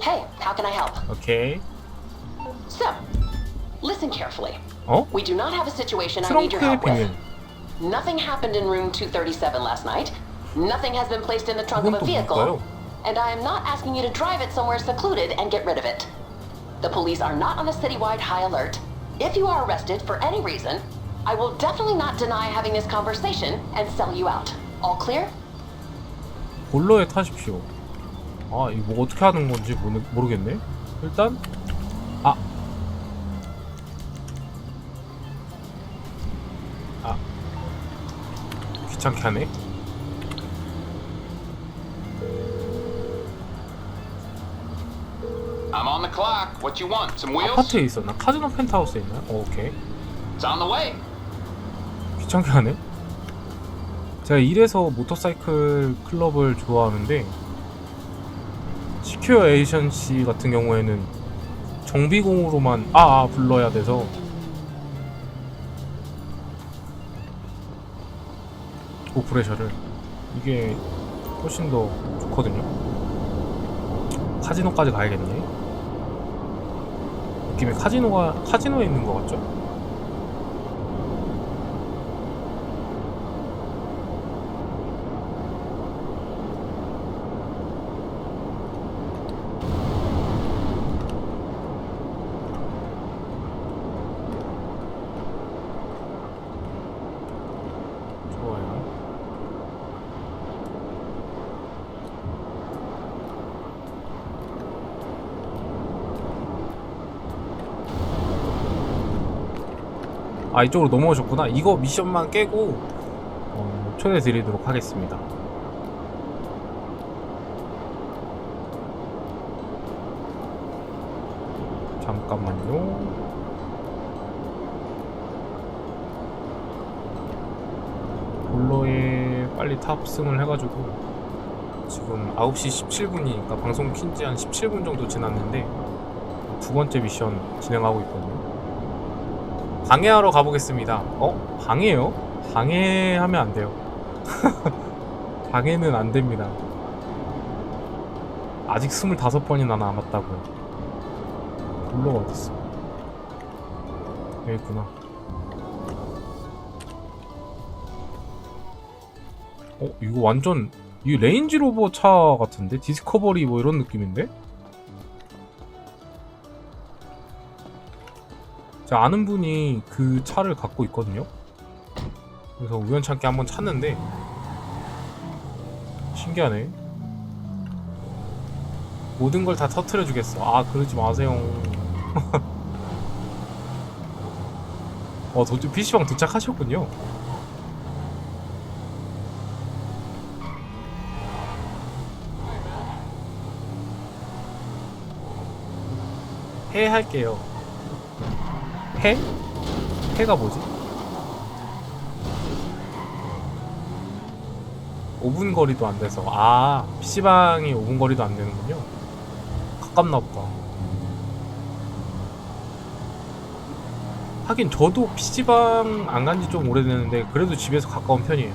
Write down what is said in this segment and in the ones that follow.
Hey, how can I help? 오케이. So, listen carefully. 어? We do not have a situation I need your 트렁크의 help with. 비밀. Nothing happened in room 237 last night. Nothing has been placed in the trunk of 그건 a 또 vehicle. 뭘까요? And I am not asking you to drive it somewhere secluded and get rid of it. The police are not on a citywide high alert. If you are arrested for any reason, I will definitely not deny having this conversation and sell you out. All clear? 볼러에 타십시오. 아, 이거 뭐 어떻게 하는 건지 모르, 모르겠네. 일단 아. 아. 귀찮게 하네. I'm on the clock. What you want? Some wheels? 아파트에 있었나? 카지노 펜트하우스에 있나요? 어, 오케이. It's on the way. 귀찮게 하네. 제가 이래서 모터사이클 클럽을 좋아하는데 시큐어 에이션시 같은 경우에는 정비공으로만 아, 아 불러야 돼서 오프레셔를 이게 훨씬 더 좋거든요. 카지노까지 가야겠네. 느낌이 카지노가 카지노에 있는 것 같죠? 좋아요. 아 이쪽으로 넘어오셨구나. 이거 미션만 깨고 어, 초대 드리도록 하겠습니다. 잠깐만요. 볼러에 빨리 탑승을 해가지고 지금 9시 17분이니까 방송 킨지 한 17분 정도 지났는데 두 번째 미션 진행하고 있거든요. 방해하러 가보겠습니다. 어? 방해요? 방해하면 안 돼요. 방해는 안 됩니다. 아직 25번이나 남았다고요. 볼러가 어딨어? 여기 있구나. 어 이거 완전 이 레인지로버 차 같은데 디스커버리 뭐 이런 느낌인데? 제가 아는 분이 그 차를 갖고 있거든요. 그래서 우연찮게 한번 찾는데 신기하네. 모든 걸 다 터트려 주겠어. 아 그러지 마세요. 어, 도, PC방 도착하셨군요. 해 할게요. 해? 해가 뭐지? 5분 거리도 안 돼서 아 PC방이 5분 거리도 안 되는군요. 가깝나 보다. 하긴 저도 PC방 안 간 지 좀 오래됐는데 그래도 집에서 가까운 편이에요.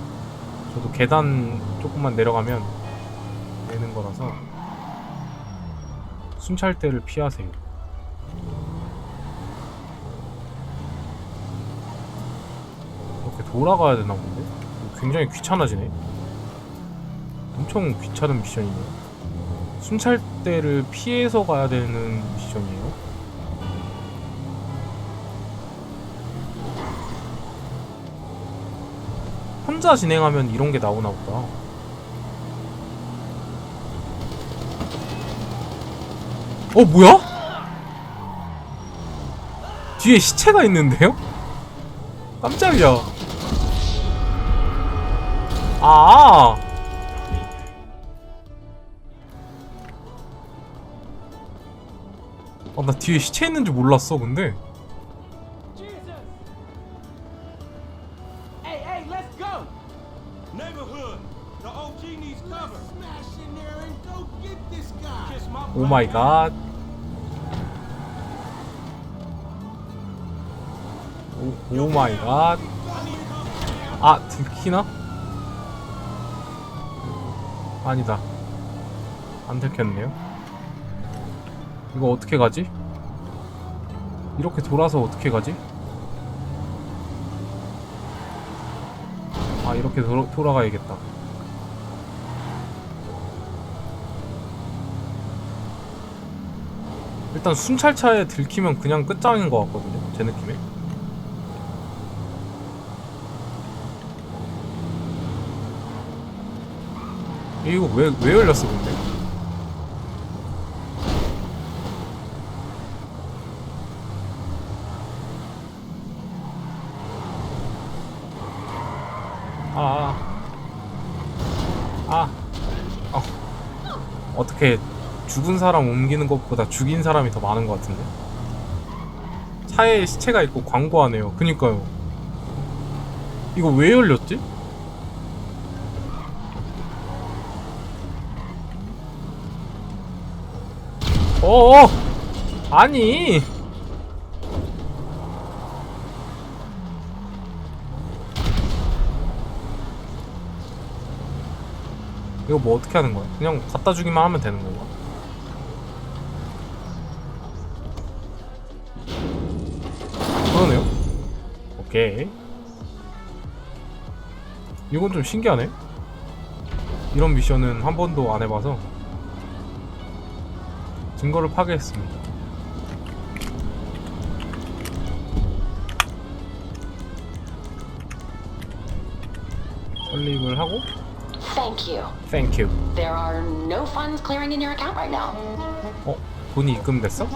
저도 계단 조금만 내려가면 되는 거라서 순찰대를 피하세요. 이렇게 돌아가야 되나 본데? 굉장히 귀찮아지네. 엄청 귀찮은 미션이네요. 순찰대를 피해서 가야 되는 미션이에요. 혼자 진행하면 이런 게 나오나 보다. 어, 뭐야? 뒤에 시체가 있는데요? 깜짝이야. 아. 어, 나 뒤에 시체 있는 줄 몰랐어, 근데. Jesus! Hey, hey, let's go! Neighborhood, the OG needs cover. Smash in there and go get this guy! Kiss my 오 마이 갓. 오, 오 마이 갓. 아, 들키나? 아니다. 안 들켰네요. 이거 어떻게 가지? 이렇게 돌아서 어떻게 가지? 아 이렇게 돌아, 돌아가야겠다 일단 순찰차에 들키면 그냥 끝장인 것 같거든요 제 느낌에 이거 왜, 왜 열렸어 근데? 아, 아, 아, 어. 어떻게 죽은 사람 옮기는 것보다 죽인 사람이 더 많은 것 같은데? 차에 시체가 있고 광고하네요. 그니까요. 이거 왜 열렸지? 어어! 아니! 이거 뭐 어떻게 하는 거야? 그냥 갖다 주기만 하면 되는 건가? 그러네요. 오케이. 이건 좀 신기하네. 이런 미션은 한 번도 안 해봐서 증거를 파괴했습니다. 설립을 하고 Thank you. Thank you. There are no funds clearing in your account right now. 어? 돈이 입금됐어?